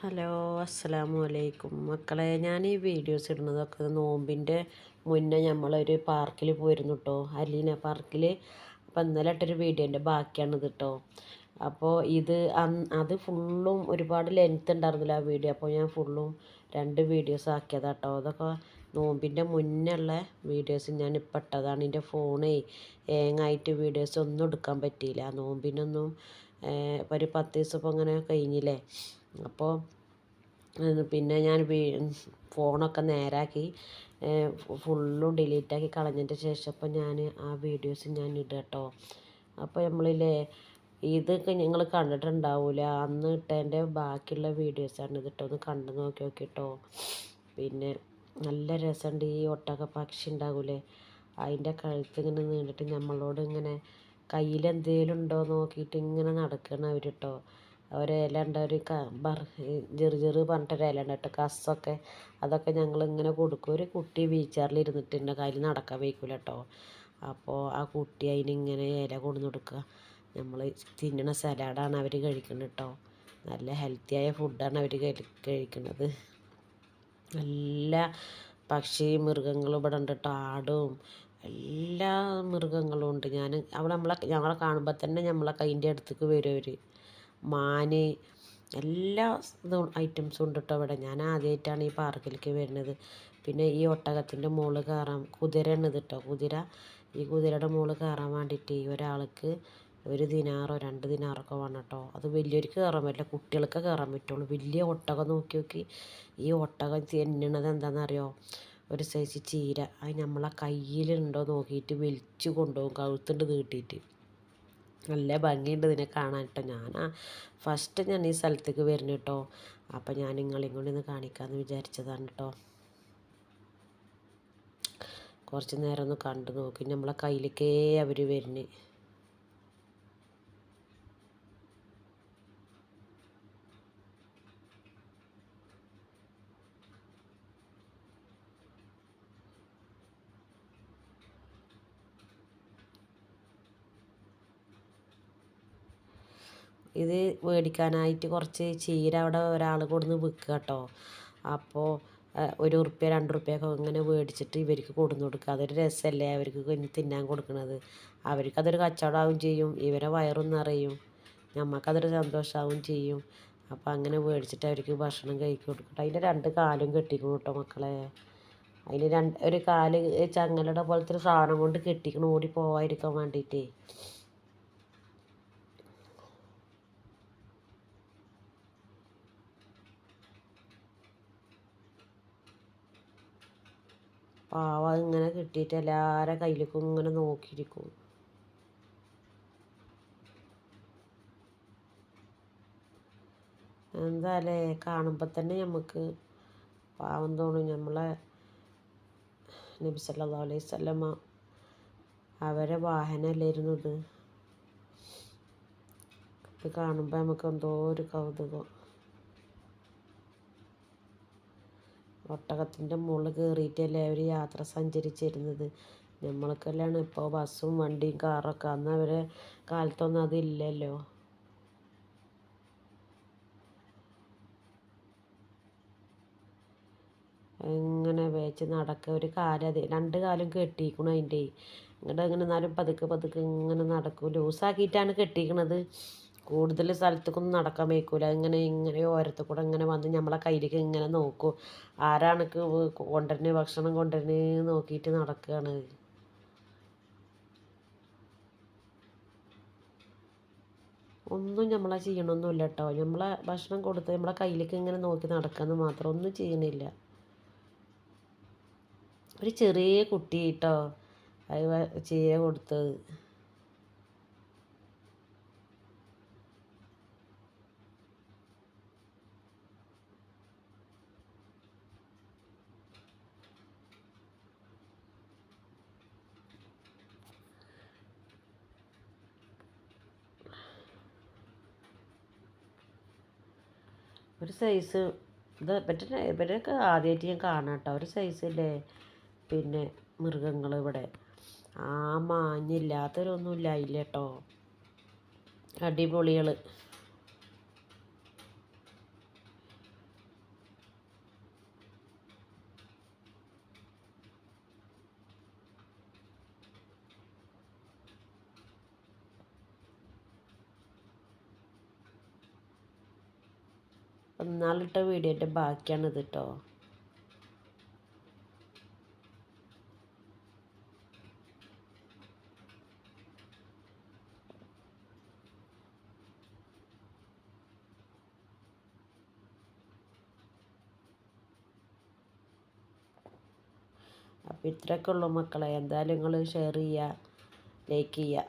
Hello അസ്സലാമു അലൈക്കും മക്കളെ ഞാൻ ഈ വീഡിയോസ് ഇടുന്നതൊക്കെ നോമ്പിന്റെ മുന്നേ നമ്മളൊരു പാർക്കിൽ പോയിരുന്നു കേട്ടോ അലീന പാർക്കിൽ അപ്പോൾ ഇന്നലെ ഇട്ടൊരു വീഡിയോന്റെ ബാക്കിയാണിത് കേട്ടോ അപ്പോൾ ഇത് അത് ഫുള്ളും ഒരുപാട് ലെങ്ത് ഉണ്ടായിരുന്നില്ല ആ വീഡിയോ. അപ്പോൾ ഞാൻ ഫുള്ളും രണ്ട് വീഡിയോസ് ആക്കിയതാണ് കേട്ടോ അതൊക്കെ നോമ്പിന്റെ മുന്നേ ഉള്ള വീഡിയോസ് ഞാൻ ഇപ്പം ഇട്ടതാണ് എന്റെ ഫോണേ ഏങ്ങായിട്ട് വീഡിയോസ് ഒന്നും എടുക്കാൻ പറ്റിയില്ല. നോമ്പിനൊന്നും ഒരു പത്ത് ദിവസം ഇപ്പോൾ അങ്ങനെ കഴിഞ്ഞില്ലേ? അപ്പോൾ പിന്നെ ഞാൻ ഫോണൊക്കെ നേരാക്കി ഫുള്ളും ഡിലീറ്റാക്കി കളഞ്ഞതിന്റെ ശേഷം ഇപ്പം ഞാൻ ആ വീഡിയോസ് ഞാൻ ഇടുക കേട്ടോ അപ്പോൾ നമ്മളില്ലേ ഇതൊക്കെ നിങ്ങൾ കണ്ടിട്ടുണ്ടാവില്ല അന്ന് ഇട്ടതിന്റെ ബാക്കിയുള്ള വീഡിയോസാണ് ഇതിട്ടോ ഒന്ന് കണ്ടു നോക്കി കേട്ടോ പിന്നെ നല്ല രസമുണ്ട് ഈ ഒട്ടക പക്ഷി ഉണ്ടാവില്ലേ അതിന്റെ കഴുത്ത് ഇങ്ങനെ നീണ്ടിട്ട് നമ്മളോട് ഇങ്ങനെ കയ്യിൽ എന്തെങ്കിലും ഉണ്ടോ നോക്കിയിട്ട് ഇങ്ങനെ നടക്കണം അവർ കേട്ടോ ഒരില ഉണ്ട് ഒരു ചെറു ചെറു പറഞ്ഞിട്ടൊരു ഇല ഉണ്ട് കേട്ടോ കസ്സൊക്കെ അതൊക്കെ ഞങ്ങൾ ഇങ്ങനെ കൊടുക്കും. ഒരു കുട്ടി വീൽചെയറിൽ ഇരുന്നിട്ട് എന്റെ കയ്യിൽ നടക്കാൻ വയ്ക്കില്ല കേട്ടോ. അപ്പോൾ ആ കുട്ടി അതിനിങ്ങനെ ഇല കൊണ്ടു കൊടുക്കുക. നമ്മൾ തിന്നണ സലാഡാണ് അവർ കഴിക്കുന്നത് കേട്ടോ. നല്ല ഹെൽത്തിയായ ഫുഡാണ് അവർ കഴിക്കുന്നത് നല്ല പക്ഷി മൃഗങ്ങളും ഇവിടെ ഉണ്ട് കേട്ടോ ആടും എല്ലാ മൃഗങ്ങളും ഉണ്ട്. ഞാൻ അവിടെ നമ്മളെ ഞങ്ങളെ കാണുമ്പോൾ തന്നെ നമ്മളെ കൈന്റെ അടുത്തേക്ക് വരും അവർ മാന് എല്ലാ ഐറ്റംസും ഉണ്ട് കേട്ടോ ഇവിടെ ഞാൻ ആദ്യമായിട്ടാണ് ഈ പാർക്കിലേക്ക് വരുന്നത്. പിന്നെ ഈ ഒട്ടകത്തിന്റെ മുകളിൽ കയറാൻ കുതിരയാണ് കേട്ടോ കുതിര ഈ കുതിരയുടെ മുകളിൽ കയറാൻ വേണ്ടിയിട്ട് ഒരാൾക്ക് ഒരു ദിനാറോ രണ്ട് ദിനാറൊക്കെ വേണം കേട്ടോ അത് വലിയവർക്ക് കയറാൻ പറ്റില്ല കുട്ടികൾക്ക് കയറാൻ പറ്റുള്ളൂ. വലിയ ഒട്ടകം നോക്കി നോക്കി ഈ ഒട്ടകം തിന്നണത് എന്താണെന്നറിയോ? ഒരു സൈസ് ചീര. അത് നമ്മളെ കയ്യിലുണ്ടോ നോക്കിയിട്ട് വലിച്ചു കൊണ്ടുപോകും. കഴുത്തുണ്ട് നീട്ടിയിട്ട്. നല്ല ഭംഗിയുണ്ട് ഇതിനെ കാണാൻ കേട്ടോ ഞാൻ ഫസ്റ്റ് ഞാൻ ഈ സ്ഥലത്തേക്ക് വരുന്നു കേട്ടോ അപ്പം ഞാൻ കൂടി ഒന്ന് കാണിക്കാമെന്ന് വിചാരിച്ചതാണ് കേട്ടോ കുറച്ച് നേരം ഒന്ന് കണ്ടു നോക്കി. നമ്മളെ കയ്യിലേക്കേ അവർ വരുന്നത് ഇത് മേടിക്കാനായിട്ട് കുറച്ച് ചീര അവിടെ ഒരാൾ കൊടുന്ന് വിൽക്കുക കേട്ടോ അപ്പോൾ ഒരു ഉറുപ്പ്യ രണ്ട് ഉറുപ്പ്യൊക്കെ ഇങ്ങനെ മേടിച്ചിട്ട് ഇവർക്ക് കൊടുന്ന് കൊടുക്കുക അതൊരു രസമല്ലേ അവർക്ക് തിന്നാൻ കൊടുക്കുന്നത് അവർക്കതൊരു കച്ചവടമാവും ചെയ്യും. ഇവരെ വയറും നിറയും. നമുക്കതൊരു സന്തോഷമാവും ചെയ്യും. അപ്പോൾ അങ്ങനെ മേടിച്ചിട്ട് അവർക്ക് ഭക്ഷണം കഴിക്കും കൊടുക്കട്ടെ. അതിന്റെ രണ്ട് കാലും കെട്ടിക്കണം കേട്ടോ മക്കളെ. അതിന് രണ്ട് ഒരു കാൽ ചങ്ങലയുടെ പോലത്തെ ഒരു സാധനം കൊണ്ട് കെട്ടിക്കണം. ഓടി പോവാതിരിക്കാൻ വേണ്ടിയിട്ടേ പാവം ഇങ്ങനെ കിട്ടിയിട്ട് എല്ലാവരുടെ കയ്യിലേക്കും ഇങ്ങനെ നോക്കിയിരിക്കും. എന്തായാലേ കാണുമ്പോൾ തന്നെ നമുക്ക് പാവം തോന്നും. നമ്മളെ നബി സല്ലാ അലൈഹി അവരെ വാഹനമല്ലായിരുന്നു ഇത് ഇത് കാണുമ്പോൾ നമുക്ക് എന്തോ ഒരു കൗതുകം. ഒട്ടകത്തിന്റെ മുകളിൽ കയറിയിട്ടല്ലേ അവർ യാത്ര സഞ്ചരിച്ചിരുന്നത്. നമ്മൾക്കെല്ലാം ഇപ്പോൾ ബസ്സും വണ്ടിയും കാറൊക്കെ. അന്ന് അവരെ കാലത്തൊന്നും അതില്ലല്ലോ. ഇങ്ങനെ വേച്ച് നടക്കുക? ഒരു കാലത് രണ്ട് കാലം കെട്ടിയിരിക്കണം അതിന്റെ. ഇങ്ങോട്ട് ഇങ്ങനെ എന്നാലും പതുക്കെ പതുക്കെ ഇങ്ങനെ നടക്കും. ലൂസാക്കിയിട്ടാണ് കെട്ടിയിരിക്കണത്. കൂടുതൽ സ്ഥലത്തേക്കൊന്നും നടക്കാൻ വയ്ക്കില്ല ഇങ്ങനെ ഇങ്ങനെ ഓരത്ത് കൂടെ ഇങ്ങനെ വന്ന് നമ്മളെ കയ്യിലേക്ക് ഇങ്ങനെ നോക്കും. ആരാണ് കൊണ്ടുവരുന്നത് ഭക്ഷണം കൊണ്ടുവരുന്നത് നോക്കിയിട്ട് നടക്കുകയാണ് ഒന്നും നമ്മളെ ചെയ്യണമൊന്നുമില്ല കേട്ടോ. നമ്മളെ ഭക്ഷണം കൊടുത്ത് നമ്മളെ കയ്യിലേക്ക് ഇങ്ങനെ നോക്കി നടക്കാമെന്ന് മാത്രം ഒന്നും ചെയ്യണില്ല. ഒരു ചെറിയ കുട്ടി കേട്ടോ അത് ചീര കൊടുത്തത്. ഒരു സൈസ് ഇത് ഇവരുടെ ഇവരൊക്കെ ആദ്യമായിട്ട് ഞാൻ കാണാം കേട്ടോ. ഒരു സൈസില്ലേ പിന്നെ മൃഗങ്ങൾ ഇവിടെ. ആ മാഞ്ഞില്ലാത്തവരൊന്നുമില്ല ഇല്ല കേട്ടോ. അടിപൊളികൾ ഒന്നാളിട്ട വീഡിയോന്റെ ബാക്കിയാണിത് കേട്ടോ അപ്പോൾ ഇത്രയൊക്കെ ഉള്ളൂ മക്കളെ. എന്തായാലും നിങ്ങൾ ഷെയർ ചെയ്യുക ലൈക്ക് ചെയ്യുക